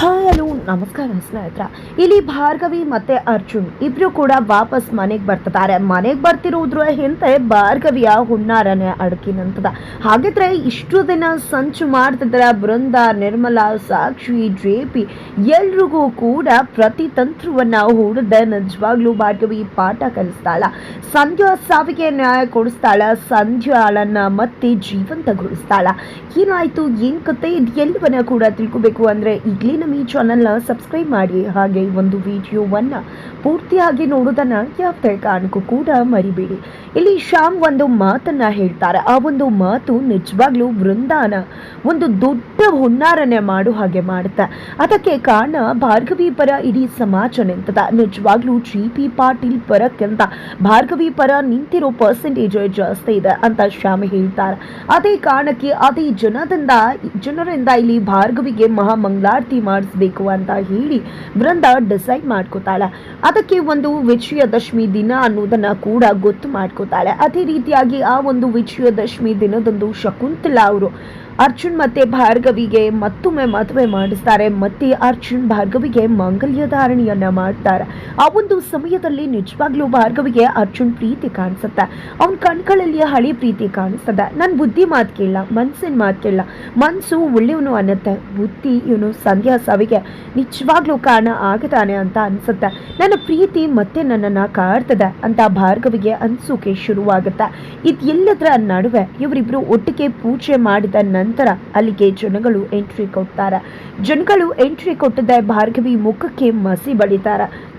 Hello, ನಮಸ್ಕಾರ, ಸ್ನೇಹಿತರ. ಇಲ್ಲಿ ಭಾರ್ಗವಿ ಮತ್ತೆ ಅರ್ಜುನ್. ಇಬ್ರು ಕೂಡ ವಾಪಸ್ ಮನೆಗೆ ಬರ್ತಿದ್ದಾರೆ. ಮನೆಗೆ ಬರ್ತಿರೋದ್ರ ಹಿಂದೆ ಭಾರ್ಗವಿಯ ಹುನ್ನಾರನೆ ಅಡಕಿನಂತದ ಹಾಗಿದ್ರೆ ಇಷ್ಟು ದಿನ ಸಂಚು ಮಾಡ್ತಿದ್ರ ಬೃಂದ, ನಿರ್ಮಲಾ, ಸಾಕ್ಷಿ ಜೇಪಿ ಎಲ್ರಿಗೂ ಕೂಡ ಪ್ರತಿ ತಂತ್ರವನ್ನ ಹೂಡದೆ ನಿಜವಾಗ್ಲೂ ಭಾರ್ಗವಿ ಪಾಠ ಕಲಿಸ್ತಾಳ ಸಂಧ್ಯಾ ಸಾವಿಗೆ ನ್ಯಾಯ ಕೊಡಿಸ್ತಾಳ ಸಂಧ್ಯಾಳನ್ನ ಮತ್ತೆ ಜೀವಂತಗೊಳಿಸ್ತಾಳ ಏನಾಯ್ತು? ಏನ್ ಕತೆ? ಇದು ಎಲ್ಲವನ್ನ ಕೂಡ ತಿಳ್ಕೊಬೇಕು ಅಂದ್ರೆ, ಈಗಲೇ ನಮ್ಮ ಈ ಚಾನಲ್ನ ಸಬ್ಸ್ಕ್ರೈಬ್ ಮಾಡಿ ಹಾಗೆ ಒಂದು ವಿಡಿಯೋವನ್ನ ಪೂರ್ತಿಯಾಗಿ ನೋಡೋದನ್ನು ಯಾವುದೇ ಕಾರಣಕ್ಕೂ ಕೂಡ ಮರಿಬೇಡಿ. ಇಲ್ಲಿ ಶ್ಯಾಮ್ ಒಂದು ಮಾತನ್ನ ಹೇಳ್ತಾರೆ. ಆ ಒಂದು ಮಾತು ನಿಜವಾಗ್ಲೂ ವೃಂದಾನ ಒಂದು ದೊಡ್ಡ ಹುನ್ನಾರನೆ ಮಾಡು ಹಾಗೆ ಮಾಡುತ್ತೆ. ಅದಕ್ಕೆ ಕಾರಣ ಭಾರ್ಗವಿ ಪರ ಇಡೀ ಸಮಾಜ ನಿಂತದ. ನಿಜವಾಗ್ಲೂ ಜಿ ಪಿ ಪಾಟೀಲ್ ಪರಕ್ಕಿಂತ ಭಾರ್ಗವಿ ಪರ ನಿಂತಿರೋ ಪರ್ಸೆಂಟೇಜ್ ಜಾಸ್ತಿ ಇದೆ ಅಂತ ಶ್ಯಾಮ್ ಹೇಳ್ತಾರೆ. ಅದೇ ಕಾರಣಕ್ಕೆ ಅದೇ ಜನದಿಂದ, ಜನರಿಂದ ಇಲ್ಲಿ ಭಾರ್ಗವಿಗೆ ಮಹಾಮಂಗಳಾರತಿ ಮಾಡಿಸ್ಬೇಕು ಅಂತ ಹೇಳಿ ವೃಂದ ಡಿಸೈಡ್ ಮಾಡ್ಕೋತಾಳೆ. ಅದಕ್ಕೆ ಒಂದು ವಿಜಯದಶಮಿ ದಿನ ಅನ್ನೋದನ್ನ ಕೂಡ ಗೊತ್ತು ಮಾಡ್ಕೋತಾಳೆ. ಅದೇ ರೀತಿಯಾಗಿ ಆ ಒಂದು ವಿಜಯದಶಮಿ ದಿನದಂದು ಶಕುಂತಲಾ ಅವರು ಅರ್ಜುನ್ ಮತ್ತೆ ಭಾರ್ಗವಿಗೆ ಮತ್ತೊಮ್ಮೆ ಮದುವೆ ಮಾಡಿಸ್ತಾರೆ. ಮತ್ತೆ ಅರ್ಜುನ್ ಭಾರ್ಗವಿಗೆ ಮಾಂಗಲ್ಯ ಧಾರಣೆಯನ್ನ ಮಾಡ್ತಾರೆ. ಆ ಒಂದು ಸಮಯದಲ್ಲಿ ನಿಜವಾಗ್ಲೂ ಭಾರ್ಗವಿಗೆ ಅರ್ಜುನ್ ಪ್ರೀತಿ ಕಾಣಿಸುತ್ತೆ. ಅವನ ಕಣ್ಗಳಲ್ಲಿ ಹಳಿ ಪ್ರೀತಿ ಕಾಣಿಸ್ತದೆ ನನ್ನ ಬುದ್ಧಿ ಮಾತು ಕೇಳ, ಮನ್ಸಿನ ಮಾತು ಕೇಳ. ಮನ್ಸು ಒಳ್ಳೆಯವನು ಅನ್ನತ್ತೆ. ಬುದ್ಧಿ ಇವನು ಸಂಧ್ಯಾ ಸಾವಿಗೆ ನಿಜವಾಗ್ಲೂ ಕಾರಣ ಆಗತಾನೆ ಅಂತ ಅನ್ಸುತ್ತೆ. ನನ್ನ ಪ್ರೀತಿ ಮತ್ತೆ ನನ್ನನ್ನ ಕಾಡ್ತದೆ ಅಂತ ಭಾರ್ಗವಿಗೆ ಅನ್ಸೋಕೆ ಶುರುವಾಗುತ್ತೆ. ಇದೆಲ್ಲದರ ನಡುವೆ ಇವರಿಬ್ರು ಒಟ್ಟಿಗೆ ಪೂಜೆ ಮಾಡಿದ ನಂತರ ಅಲ್ಲಿಗೆ ಜನಗಳು ಎಂಟ್ರಿ ಕೊಡ್ತಾರ. ಜನಗಳು ಎಂಟ್ರಿ ಕೊಟ್ಟದ ಭಾರ್ಗವಿ ಮುಖಕ್ಕೆ ಮಸಿ ಬಳಿತಾರೆ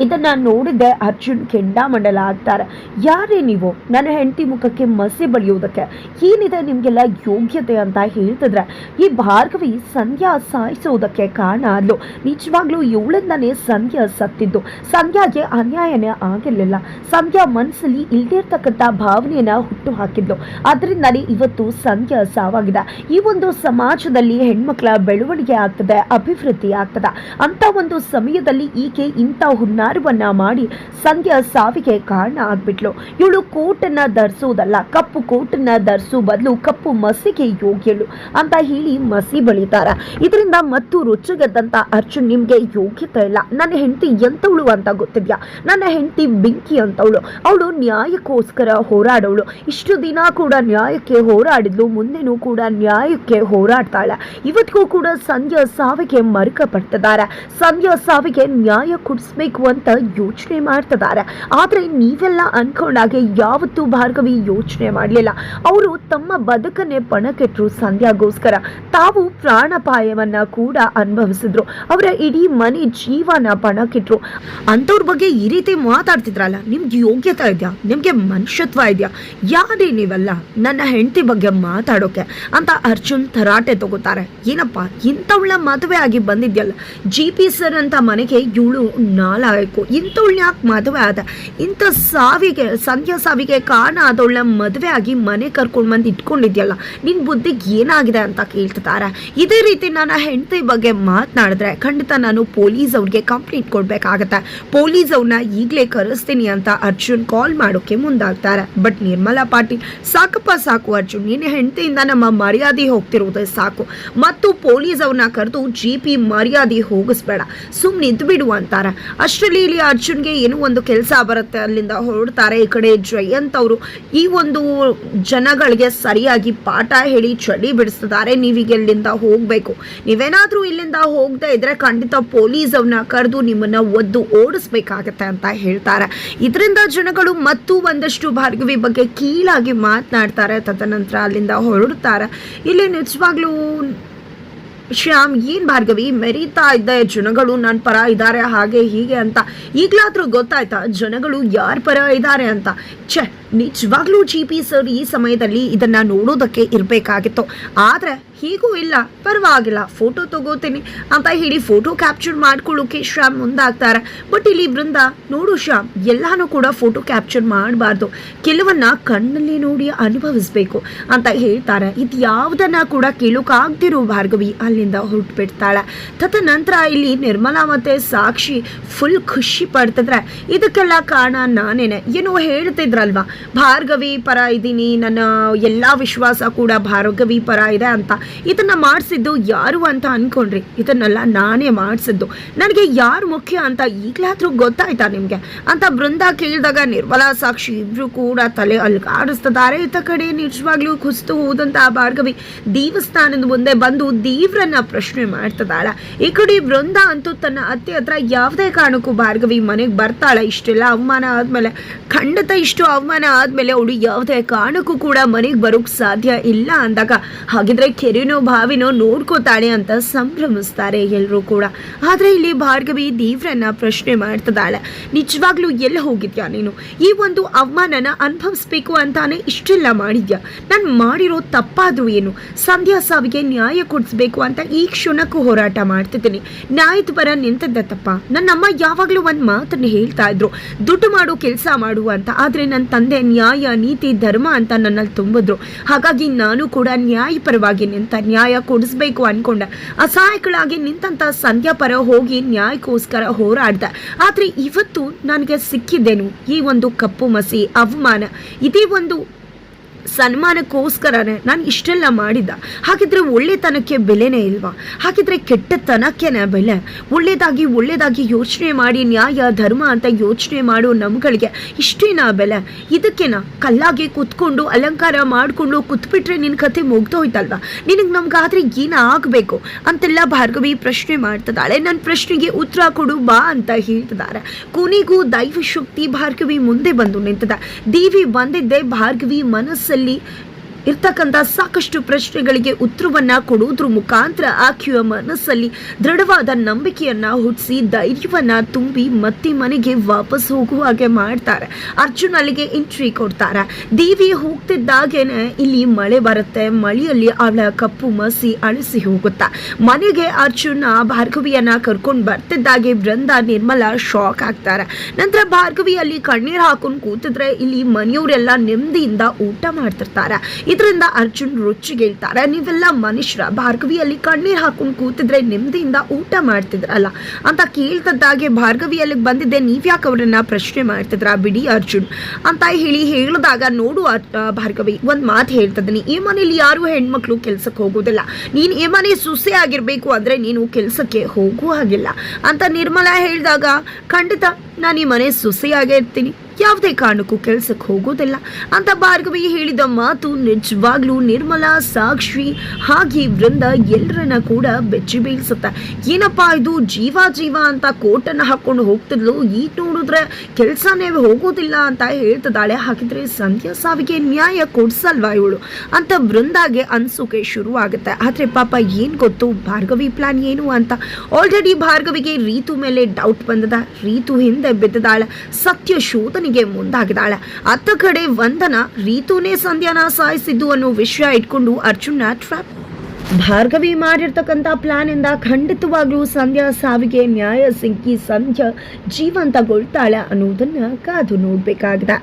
ಇದನ್ನ ನೋಡಿದ್ದೆ ಅರ್ಜುನ್ ಕೆಂಡಾಮಂಡಲ ಆಗ್ತಾರೆ. ಯಾರೇ ನೀವು, ನನ್ನ ಹೆಂಡತಿ ಮುಖಕ್ಕೆ ಮಸಿ ಬಳಿಯೋದಕ್ಕೆ ಏನಿದೆ ನಿಮಗೆಲ್ಲ ಯೋಗ್ಯತೆ ಅಂತ ಹೇಳ್ತಿದ್ರೆ, ಈ ಭಾರ್ಗವಿ ಸಂಧ್ಯಾ ಸಾಯಿಸೋದಕ್ಕೆ ಕಾರಣ ಅಲ್ಲೋ. ನಿಜವಾಗ್ಲೂ ಇವಳಿಂದನೇ ಸಂಧ್ಯಾ ಸತ್ತಿದ್ದು. ಸಂಧ್ಯಾಗೆ ಅನ್ಯಾಯನೇ ಆಗಿರಲಿಲ್ಲ. ಸಂಧ್ಯಾ ಮನಸ್ಸಲ್ಲಿ ಇಲ್ದಿರ್ತಕ್ಕಂಥ ಭಾವನೆಯನ್ನ ಹುಟ್ಟು ಹಾಕಿದ್ಲು ಅದರಿಂದಲೇ ಇವತ್ತು ಸಂಧ್ಯಾ ಸಾವಾಗಿದೆ. ಈ ಒಂದು ಸಮಾಜದಲ್ಲಿ ಹೆಣ್ಮಕ್ಳ ಬೆಳವಣಿಗೆ ಆಗ್ತದೆ, ಅಭಿವೃದ್ಧಿ ಆಗ್ತದೆ. ಅಂತ ಒಂದು ಸಮಯದಲ್ಲಿ ಈಕೆ ಇಂಥ ಹುನ್ನಾರವನ್ನ ಮಾಡಿ ಸಂಧ್ಯಾ ಸಾವಿಗೆ ಕಾರಣ ಆಗ್ಬಿಟ್ಲು. ಇವಳು ಕೋಟನ್ನ ಧರಿಸುವುದಲ್ಲ ಕಪ್ಪು ಕೋಟನ್ನ ಧರಿಸೋ ಬದಲು ಕಪ್ಪು ಮಸಿಗೆ ಯೋಗ್ಯಳು ಅಂತ ಹೇಳಿ ಮಸಿ ಬಳಿತಾರ. ಇದರಿಂದ ಮತ್ತು ರುಚಿಗೆದ್ದಂತ ಅರ್ಜುನ್ ನಿಮ್ಗೆ ಯೋಗ್ಯತೆ ಇಲ್ಲ. ನನ್ನ ಹೆಂಡತಿ ಎಂತವಳು ಅಂತ ಗೊತ್ತಿದ್ಯಾ? ನನ್ನ ಹೆಂಡತಿ ಬೆಂಕಿ ಅಂತವಳು. ಅವಳು ನ್ಯಾಯಕ್ಕೋಸ್ಕರ ಹೋರಾಡೋಳು. ಇಷ್ಟು ದಿನ ಕೂಡ ನ್ಯಾಯಕ್ಕೆ ಹೋರಾಡಿದ್ಲು, ಮುಂದೆನೂ ಕೂಡ ನ್ಯಾಯಕ್ಕೆ ಹೋರಾಡ್ತಾಳೆ. ಇವತ್ತಿಗೂ ಕೂಡ ಸಂಧ್ಯಾ ಸಾವಿಗೆ ಮರುಕ ಪಡ್ತಿದ್ದಾರೆ ಸಂಧ್ಯಾ ಸಾವಿಗೆ ನ್ಯಾಯ ಕೊಡಿಸ್ಬೇಕು ಅಂತ ಯೋಚನೆ ಮಾಡ್ತಿದ್ದಾರೆ. ಆದರೆ ನೀವೆಲ್ಲ ಅನ್ಕೊಂಡಾಗೆ ಯಾವತ್ತೂ ಭಾರ್ಗವಿ ಯೋಚನೆ ಮಾಡಲಿಲ್ಲ. ಅವರು ತಮ್ಮ ಬದುಕನ್ನೇ ಪಣಕ್ಕಿಟ್ರು ಸಂಧ್ಯಾಗೋಸ್ಕರ. ತಾವು ಪ್ರಾಣಪಾಯವನ್ನು ಕೂಡ ಅನುಭವಿಸಿದ್ರು. ಅವರ ಇಡೀ ಮನೆ ಜೀವನ ಪಣಕ್ಕಿಟ್ರು. ಅಂಥವ್ರ ಬಗ್ಗೆ ಈ ರೀತಿ ಮಾತಾಡ್ತಿದ್ರಲ್ಲ, ನಿಮ್ಗೆ ಯೋಗ್ಯತೆ ಇದೆಯಾ? ನಿಮಗೆ ಮನುಷ್ಯತ್ವ ಇದೆಯಾ? ಯಾರೇ ನೀವೆಲ್ಲ ನನ್ನ ಹೆಂಡತಿ ಬಗ್ಗೆ ಮಾತಾಡೋಕೆ ಅಂತ ಅರ್ಜುನ್ ತರಾಟೆ ತಗೋತಾರೆ. ಏನಪ್ಪ, ಇಂಥವಳ ಮದುವೆ ಆಗಿ ಬಂದಿದ್ಯಲ್ಲ, ಜಿ ಪಿ ಸರ್ ಅಂತ ಮನೆಗೆ ಇವಳು ನಾಲಾಯಕು ಇಂಥವಳನ್ನ ಯಾಕೆ ಮದುವೆ ಆದ. ಇಂಥ ಸಾವಿಗೆ, ಸಂಧ್ಯಾ ಸಾವಿಗೆ ಕಾರಣ ಆದವಳ ಮದುವೆ ಆಗಿ ಮನೆ ಕರ್ಕೊಂಡು ಬಂದು ಇಟ್ಕೊಂಡಿದ್ಯಲ್ಲ ನಿನ್ನ ಬುದ್ಧಿಗೆ ಏನಾಗಿದೆ ಅಂತ ಕೇಳ್ತಿದ್ದಾರೆ ಇದೇ ರೀತಿ ನಾನು ಹೆಂಡತಿ ಬಗ್ಗೆ ಮಾತನಾಡಿದ್ರೆ ಖಂಡಿತ ನಾನು ಪೊಲೀಸ್ ಅವ್ರಿಗೆ ಕಂಪ್ಲೇಂಟ್ ಕೊಡಬೇಕಾಗತ್ತೆ. ಪೊಲೀಸ್ ಅವ್ರನ್ನ ಈಗಲೇ ಕರೆಸ್ತೀನಿ ಅಂತ ಅರ್ಜುನ್ ಕಾಲ್ ಮಾಡೋಕ್ಕೆ ಮುಂದಾಗ್ತಾರೆ. ಬಟ್ ನಿರ್ಮಲಾ ಪಾಟೀಲ್, ಸಾಕಪ್ಪ ಸಾಕು ಅರ್ಜುನ್, ನಿನ್ನ ಹೆಂಡತಿಯಿಂದ ನಮ್ಮ ಮರ್ಯಾದೆ ಹೋಗ್ತಿರೋದೇ ಸಾಕು. ಮತ್ತು ಪೊಲೀಸ್ ಅವ್ರನ್ನ ಕರೆದು ಜಿ ಪಿ ಮರ್ಯಾದೆ ಹೋಗಿಸ್ಬೇಡ. ಸುಮ್ಮನೆ ಇದ್ಬಿಡು ಅಂತಾರೆ. ಅಂತಾರೆ ಅಷ್ಟರಲ್ಲಿ ಇಲ್ಲಿ ಅರ್ಜುನ್ಗೆ ಏನು ಒಂದು ಕೆಲಸ ಬರುತ್ತೆ, ಅಲ್ಲಿಂದ ಹೊರಡ್ತಾರೆ. ಈ ಕಡೆ ಜಯಂತ್ ಅವರು ಈ ಒಂದು ಜನಗಳಿಗೆ ಸರಿಯಾಗಿ ಪಾಠ ಹೇಳಿ ಚಳಿ ಬಿಡಿಸ್ತಿದ್ದಾರೆ. ನೀವೀಗ ಇಲ್ಲಿಂದ ಹೋಗಬೇಕು. ನೀವೇನಾದರೂ ಇಲ್ಲಿಂದ ಹೋಗದೆ ಇದ್ರೆ ಖಂಡಿತ ಪೊಲೀಸ್ ಅವ್ರನ್ನ ಕರೆದು ನಿಮ್ಮನ್ನ ಒದ್ದು ಓಡಿಸ್ಬೇಕಾಗತ್ತೆ ಅಂತ ಹೇಳ್ತಾರೆ. ಇದರಿಂದ ಜನಗಳು ಮತ್ತು ಒಂದಷ್ಟು ಭಾರ್ಗವಿ ಬಗ್ಗೆ ಕೀಳಾಗಿ ಮಾತನಾಡ್ತಾರೆ. ತದನಂತರ ಅಲ್ಲಿಂದ ಹೊರಡ್ತಾರೆ. ಇಲ್ಲಿ ನಿಜವಾಗ್ಲೂ ಶ್ಯಾಮ್, ಏನ್ ಭಾರ್ಗವಿ? ಮೆರೀತಾ ಇದ್ದ ಜನಗಳು ನನ್ನ ಪರ ಇದ್ದಾರೆ ಹಾಗೆ ಹೀಗೆ ಅಂತ. ಈಗಲಾದ್ರೂ ಗೊತ್ತಾಯ್ತಾ, ಜನಗಳು ಯಾರ ಪರ ಇದ್ದಾರೆ ಅಂತ? ಛೆ ನಿಜವಾಗ್ಲೂ ಜಿ ಪಿ ಸರ್ ಈ ಸಮಯದಲ್ಲಿ ಇದನ್ನ ನೋಡೋದಕ್ಕೆ ಇರಬೇಕಾಗಿತ್ತು. ಆದ್ರೆ ಹೀಗೂ ಇಲ್ಲ, ಪರವಾಗಿಲ್ಲ ಫೋಟೋ ತಗೋತೀನಿ ಅಂತ ಹೇಳಿ ಫೋಟೋ ಕ್ಯಾಪ್ಚರ್ ಮಾಡ್ಕೊಳ್ಳೋಕೆ ಶ್ಯಾಮ್ ಮುಂದಾಗ್ತಾರೆ. ಬಟ್ ಇಲ್ಲಿ ಬೃಂದ, ನೋಡು ಶ್ಯಾಮ್, ಎಲ್ಲಾನು ಕೂಡ ಫೋಟೋ ಕ್ಯಾಪ್ಚರ್ ಮಾಡಬಾರ್ದು. ಕೆಲವನ್ನ ಕಣ್ಣಲ್ಲಿ ನೋಡಿ ಅನುಭವಿಸ್ಬೇಕು ಅಂತ ಹೇಳ್ತಾರೆ. ಇದು ಯಾವುದನ್ನ ಕೂಡ ಕೇಳೋಕ್ಕಾಗ್ದಿರೋ ಭಾರ್ಗವಿ ಅಲ್ಲಿಂದ ಹೊರಟುಬಿಡ್ತಾಳೆ. ತದನಂತರ ಇಲ್ಲಿ ನಿರ್ಮಲಾ ಮತ್ತೆ ಸಾಕ್ಷಿ ಫುಲ್ ಖುಷಿ ಪಡ್ತಿದ್ರೆ, ಇದಕ್ಕೆಲ್ಲ ಕಾರಣ ನಾನೇನೆ. ಏನೋ ಹೇಳ್ತಿದ್ರಲ್ವಾ? ಭಾರ್ಗವಿ ಪರ ಇದ್ದೀನಿ, ನನ್ನ ಎಲ್ಲ ವಿಶ್ವಾಸ ಕೂಡ ಭಾರ್ಗವಿ ಪರ ಇದೆ ಅಂತ. ಇದನ್ನು ಮಾಡಿಸಿದ್ದು ಯಾರು ಅಂತ ಅಂದ್ಕೊಂಡ್ರಿ ಇದನ್ನೆಲ್ಲ ನಾನೇ ಮಾಡಿಸಿದ್ದು. ನನಗೆ ಯಾರು ಮುಖ್ಯ ಅಂತ ಈಗಲಾದರೂ ಗೊತ್ತಾಯ್ತಾ ನಿಮಗೆ? ಅಂತ ಬೃಂದ ಕೇಳಿದಾಗ ನಿರ್ಮಲಾ ಸಾಕ್ಷಿ ಇಬ್ಬರು ಕೂಡ ತಲೆ ಅಲ್ಗಾಡಿಸ್ತಿದ್ದಾರೆ. ಇತ್ತ ಕಡೆ ನಿಜವಾಗ್ಲೂ ಕುಸಿತು ಹೋದಂಥ ಭಾರ್ಗವಿ ದೇವಸ್ಥಾನದ ಮುಂದೆ ಬಂದು ದೇವ್ರನ್ನ ಪ್ರಶ್ನೆ ಮಾಡ್ತದಾಳ ಈ ಕಡೆ ಬೃಂದ ಅಂತೂ ತನ್ನ ಅತ್ತೆ ಹತ್ರ ಯಾವುದೇ ಕಾರಣಕ್ಕೂ ಭಾರ್ಗವಿ ಮನೆಗೆ ಬರ್ತಾಳೆ. ಇಷ್ಟೆಲ್ಲ ಅವಮಾನ ಆದ್ಮೇಲೆ ಖಂಡಿತ ಇಷ್ಟು ಅವಮಾನ ಆದ್ಮೇಲೆ ಅವಳು ಯಾವುದೇ ಕಾರಣಕ್ಕೂ ಕೂಡ ಮನೆಗೆ ಬರೋಕ್ ಸಾಧ್ಯ ಇಲ್ಲ ಅಂದಾಗ ಹಾಗಿದ್ರೆ ಕೆರೆನೋ ಬಾವಿನೋ ನೋಡ್ಕೋತಾಳೆ ಅಂತ ಸಂಭ್ರಮಿಸ್ತಾರೆ ಎಲ್ಲರೂ ಕೂಡ. ಆದ್ರೆ ಇಲ್ಲಿ ಭಾರ್ಗವಿ ದೇವ್ರನ್ನ ಪ್ರಶ್ನೆ ಮಾಡ್ತಿದ್ದಾಳೆ. ನಿಜವಾಗ್ಲೂ ಎಲ್ಲಿ ಹೋಗಿದ್ಯಾ ನೀನು? ಈ ಒಂದು ಅವಮಾನನ ಅನುಭವಿಸ್ಬೇಕು ಅಂತಾನೆ ಇಷ್ಟೆಲ್ಲ ಮಾಡಿದ್ಯಾ? ನಾನು ಮಾಡಿರೋ ತಪ್ಪಾದ್ರೂ ಏನು? ಸಂಧ್ಯಾ ಸಾವಿಗೆ ನ್ಯಾಯ ಕೊಡಿಸ್ಬೇಕು ಅಂತ ಈ ಕ್ಷಣಕ್ಕೂ ಹೋರಾಟ ಮಾಡ್ತಿದ್ದೀನಿ. ನ್ಯಾಯದ ಪರ ನಿಂತಿದ್ದ ತಪ್ಪ. ನನ್ನಮ್ಮ ಯಾವಾಗಲೂ ಒಂದು ಮಾತನ್ನು ಹೇಳ್ತಾ ಇದ್ರು. ದುಡ್ಡು ಮಾಡು ಕೆಲಸ ಮಾಡು ಅಂತ. ಆದರೆ ನನ್ನ ತಂದೆ ನ್ಯಾಯ, ನೀತಿ, ಧರ್ಮ ಅಂತ ನನ್ನಲ್ಲಿ ತುಂಬಿದ್ರು. ಹಾಗಾಗಿ ನಾನು ಕೂಡ ನ್ಯಾಯ ಪರವಾಗಿ ನಿಂತ ನ್ಯಾಯ ಕೊಡಿಸ್ಬೇಕು ಅನ್ಕೊಂಡೆ. ಅಸಹಾಯಕಳಾಗಿ ನಿಂತಂತ ಸಂಧ್ಯಾ ಪರ ಹೋಗಿ ನ್ಯಾಯಕ್ಕೋಸ್ಕರ ಹೋರಾಡ್ದೆ. ಆದರೆ ಇವತ್ತು ನನಗೆ ಸಿಕ್ಕಿದ್ದೇನು? ಈ ಒಂದು ಕಪ್ಪು ಮಸಿ, ಅವಮಾನ. ಇದೇ ಒಂದು ಸನ್ಮಾನಕ್ಕೋಸ್ಕರನೇ ನಾನು ಇಷ್ಟೆಲ್ಲ ಮಾಡಿದ್ದ. ಹಾಗಿದ್ರೆ ಒಳ್ಳೆತನಕ್ಕೆ ಬೆಲೆನೇ ಇಲ್ವಾ? ಹಾಗಿದ್ರೆ ಕೆಟ್ಟತನಕ್ಕೆನೇ ಬೆಲೆ? ಒಳ್ಳೇದಾಗಿ ಒಳ್ಳೇದಾಗಿ ಯೋಚನೆ ಮಾಡಿ ನ್ಯಾಯ, ಧರ್ಮ ಅಂತ ಯೋಚನೆ ಮಾಡೋ ನಮ್ಗಳಿಗೆ ಇಷ್ಟೇನಾ ಬೆಲೆ? ಇದಕ್ಕೆನಾ? ಕಲ್ಲಾಗಿ ಕುತ್ಕೊಂಡು, ಅಲಂಕಾರ ಮಾಡಿಕೊಂಡು ಕುತ್ಬಿಟ್ರೆ ನಿನ್ನ ಕತೆ ಮುಗ್ದೋಯ್ತಲ್ವಾ? ನಿನಗೆ ನಮ್ಗಾದ್ರೆ ಏನ ಆಗಬೇಕು ಅಂತೆಲ್ಲ ಭಾರ್ಗವಿ ಪ್ರಶ್ನೆ ಮಾಡ್ತದಾಳೆ ನನ್ನ ಪ್ರಶ್ನೆಗೆ ಉತ್ತರ ಕೊಡು, ಬಾ ಅಂತ ಹೇಳ್ತಿದ್ದಾರೆ. ಕೊನೆಗೂ ದೈವಶಕ್ತಿ ಭಾರ್ಗವಿ ಮುಂದೆ ಬಂದು ನಿಂತದ. ದೇವಿ ಬಂದಿದ್ದೆ ಭಾರ್ಗವಿ ಮನಸ್ಸಲ್ಲಿ ಇರ್ತಕ್ಕಂಥ ಸಾಕಷ್ಟು ಪ್ರಶ್ನೆಗಳಿಗೆ ಉತ್ತರವನ್ನ ಕೊಡುವುದ್ರ ಮುಖಾಂತರ ಆಕೆಯ ಮನಸ್ಸಲ್ಲಿ ದೃಢವಾದ ನಂಬಿಕೆಯನ್ನ ಹುಟ್ಟಿಸಿ ಧೈರ್ಯವನ್ನ ತುಂಬಿ ಮತ್ತೆ ಮನೆಗೆ ವಾಪಸ್ ಹೋಗುವ ಹಾಗೆ ಮಾಡ್ತಾರೆ. ಅರ್ಜುನ್ ಅಲ್ಲಿಗೆ ಎಂಟ್ರಿ ಕೊಡ್ತಾರೆ. ದೇವಿ ಹೋಗ್ತಿದ್ದಾಗೇನೆ ಇಲ್ಲಿ ಮಳೆ ಬರುತ್ತೆ. ಮಳೆಯಲ್ಲಿ ಅವಳ ಕಪ್ಪು ಮಸಿ ಅಳಿಸಿ ಹೋಗುತ್ತ. ಮನೆಗೆ ಅರ್ಜುನ ಭಾರ್ಗವಿಯನ್ನ ಕರ್ಕೊಂಡು ಬರ್ತಿದ್ದಾಗೆ ಬೃಂದ ನಿರ್ಮಲ ಶಾಕ್ ಆಗ್ತಾರೆ. ನಂತರ ಭಾರ್ಗವಿ ಅಲ್ಲಿ ಕಣ್ಣೀರ್ ಹಾಕೊಂಡು ಕೂತಿದ್ರೆ ಇಲ್ಲಿ ಮನೆಯವರೆಲ್ಲ ನೆಮ್ಮದಿಯಿಂದ ಊಟ ಮಾಡ್ತಿರ್ತಾರೆ. ಇದರಿಂದ ಅರ್ಜುನ್ ರುಚಿಗೇಳ್ತಾರೆ ನೀವೆಲ್ಲ ಮನುಷ್ಯರ ಭಾರ್ಗವಿಯಲ್ಲಿ ಕಣ್ಣೀರು ಹಾಕೊಂಡು ಕೂತಿದ್ರೆ ನೆಮ್ಮದಿಯಿಂದ ಊಟ ಮಾಡ್ತಿದ್ರಲ್ಲ? ಅಂತ ಕೇಳ್ತದ್ದಾಗೆ ಭಾರ್ಗವಿ ಅಲ್ಲಿಗೆ ಬಂದಿದ್ದೆ, ನೀವ್ಯಾಕೆ ಅವರನ್ನ ಪ್ರಶ್ನೆ ಮಾಡ್ತಿದ್ರ ಬಿಡಿ ಅರ್ಜುನ್? ಅಂತ ಹೇಳಿ ಹೇಳಿದಾಗ, ನೋಡು ಭಾರ್ಗವಿ, ಒಂದು ಮಾತು ಹೇಳ್ತಿದ್ದೀನಿ. ಈ ಮನೇಲಿ ಯಾರು ಹೆಣ್ಮಕ್ಳು ಕೆಲ್ಸಕ್ಕೆ ಹೋಗೋದಿಲ್ಲ. ನೀನು ಈ ಮನೆ ಸುಸೆ ಆಗಿರ್ಬೇಕು ಅಂದ್ರೆ ನೀನು ಕೆಲಸಕ್ಕೆ ಹೋಗುವ ಹಾಗಿಲ್ಲ. ಅಂತ ನಿರ್ಮಲಾ ಹೇಳಿದಾಗ, ಖಂಡಿತ ನಾನು ಈ ಮನೆ ಸುಸೆಯಾಗೇ ಇರ್ತೀನಿ. ಯಾವುದೇ ಕಾರಣಕ್ಕೂ ಕೆಲಸಕ್ಕೆ ಹೋಗೋದಿಲ್ಲ. ಅಂತ ಭಾರ್ಗವಿ ಹೇಳಿದ ಮಾತು ನಿಜವಾಗ್ಲೂ ನಿರ್ಮಲಾ, ಸಾಕ್ಷಿ ಹಾಗೆ ವೃಂದ ಎಲ್ಲರನ್ನ ಕೂಡ ಬೆಚ್ಚಿ ಬೀಳ್ಸುತ್ತೆ. ಏನಪ್ಪಾ ಇದು ಜೀವ ಜೀವ ಅಂತ ಕೋಟನ್ನು ಹಾಕೊಂಡು ಹೋಗ್ತಿದ್ಲು. ಈಗ ನೋಡಿದ್ರೆ ಕೆಲಸನೇ ಹೋಗೋದಿಲ್ಲ ಅಂತ ಹೇಳ್ತಿದ್ದಾಳೆ. ಹಾಗಿದ್ರೆ ಸಂಧ್ಯಾ ಸಾವಿಗೆ ನ್ಯಾಯ ಕೊಡ್ಸಲ್ವಾ ಇವಳು? ಅಂತ ವೃಂದಾಗೆ ಅನ್ಸೋಕೆ ಶುರು ಆಗುತ್ತೆ ಆದ್ರೆ ಪಾಪ ಏನ್ ಗೊತ್ತು? ಭಾರ್ಗವಿ ಪ್ಲಾನ್ ಏನು ಅಂತ? ಆಲ್ರೆಡಿ ಭಾರ್ಗವಿಗೆ ರೀತು ಮೇಲೆ ಡೌಟ್ ಬಂದದ. ರೀತು ಹಿಂದೆ ಬಿದ್ದದಾಳೆ ಸತ್ಯ ಶೋಧನೆಗೆ ಮುಂದಾಗಿದ್ದಾಳೆ. ಅತ್ತ ಕಡೆ ವಂದನ ರೀತುನೇ ಸಂಧ್ಯಾನ ಸಾಯಿಸಿದ್ದು ಅನ್ನೋ ವಿಷಯ ಇಟ್ಕೊಂಡು ಅರ್ಜುನ ಟ್ರಾಪ್ ಭಾರ್ಗವಿ ಮಾಡಿರ್ತಕ್ಕಂಥ ಪ್ಲಾನ್ ಇಂದ ಖಂಡಿತವಾಗ್ಲೂ ಸಂಧ್ಯಾ ಸಾವಿಗೆ ನ್ಯಾಯ ಸಿಕ್ಕಿ ಸಂಧ್ಯಾ ಜೀವಂತಗೊಳ್ತಾಳೆ ಅನ್ನೋದನ್ನ ಕಾದು ನೋಡ್ಬೇಕಾಗಿದೆ.